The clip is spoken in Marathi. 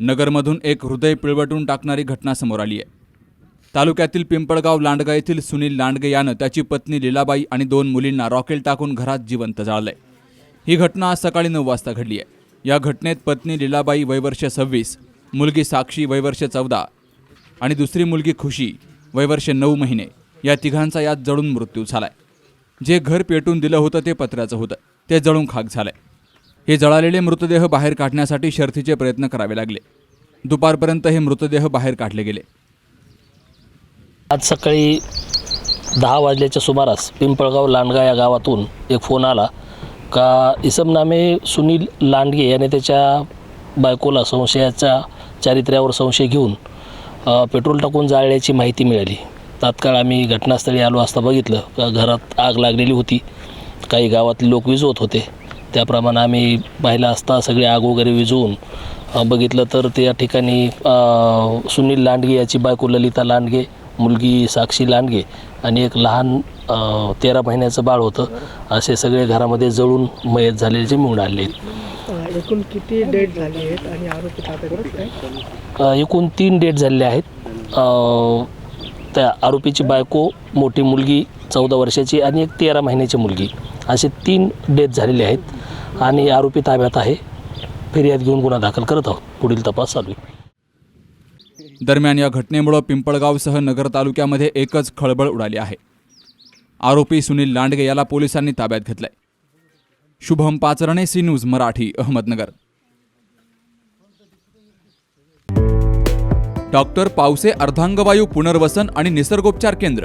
नगरमधून एक हृदय पिळवटून टाकणारी घटना समोर आली आहे. तालुक्यातील पिंपळगाव लांडगा येथील सुनील लांडगे यानं त्याची पत्नी लीलाबाई आणि दोन मुलींना रॉकेल टाकून घरात जिवंत जाळलंय. ही घटना आज सकाळी नऊ वाजता घडली आहे. या घटनेत पत्नी लीलाबाई वयवर्ष सव्वीस मुलगी साक्षी वयवर्ष चौदा आणि दुसरी मुलगी खुशी वयवर्ष नऊ महिने या तिघांचा यात जळून मृत्यू झालाय. जे घर पेटून दिलं होतं ते पत्र्याचं होतं. ते जळून खाक झालंय. हे जळालेले मृतदेह बाहेर काढण्यासाठी शर्थीचे प्रयत्न करावे लागले. दुपारपर्यंत हे मृतदेह बाहेर काढले गेले. आज सकाळी दहा वाजल्याच्या सुमारास पिंपळगाव लांडगा या गावातून एक फोन आला का इसम नामे सुनील लांडगे याने त्याच्या बायकोला संशयाच्या चारित्र्यावर संशय घेऊन पेट्रोल टाकून जाळल्याची माहिती मिळाली. तात्काळ आम्ही घटनास्थळी आलो असता बघितलं. का घरात आग लागलेली होती. काही गावातले लोक विजवत होते. त्याप्रमाणे आम्ही पाहिलं असता सगळी आग वगैरे विझवून बघितलं तर त्या ठिकाणी सुनील लांडगे याची बायको ललिता लांडगे मुलगी साक्षी लांडगे आणि एक लहान तेरा महिन्याचं बाळ होतं. असे सगळे घरामध्ये जळून मयत झालेले मिळून आले आहेत. एकूण किती डेट झाले आहेत आणि आरोपी एकूण तीन डेट झालेले आहेत. त्या आरोपीची बायको मोठी मुलगी चौदा वर्षाची आणि एक तेरा महिन्याची मुलगी. असे तीन डेथ झालेले आहेत आणि आरोपी ताब्यात आहे. फिर्याद घेऊन गुन्हा दाखल करत आहोत. पुढील तपास चालू आहे. दरम्यान या घटनेमुळं पिंपळगावसह नगर तालुक्यामध्ये एकच खळबळ उडाली आहे. आरोपी सुनील लांडगे याला पोलिसांनी ताब्यात घेतलंय. Shubham Pacharne C news Marathi Ahmednagar. Doctor Pawase अर्धांगवायू पुनर्वसन आणि निसर्गोपचार केंद्र.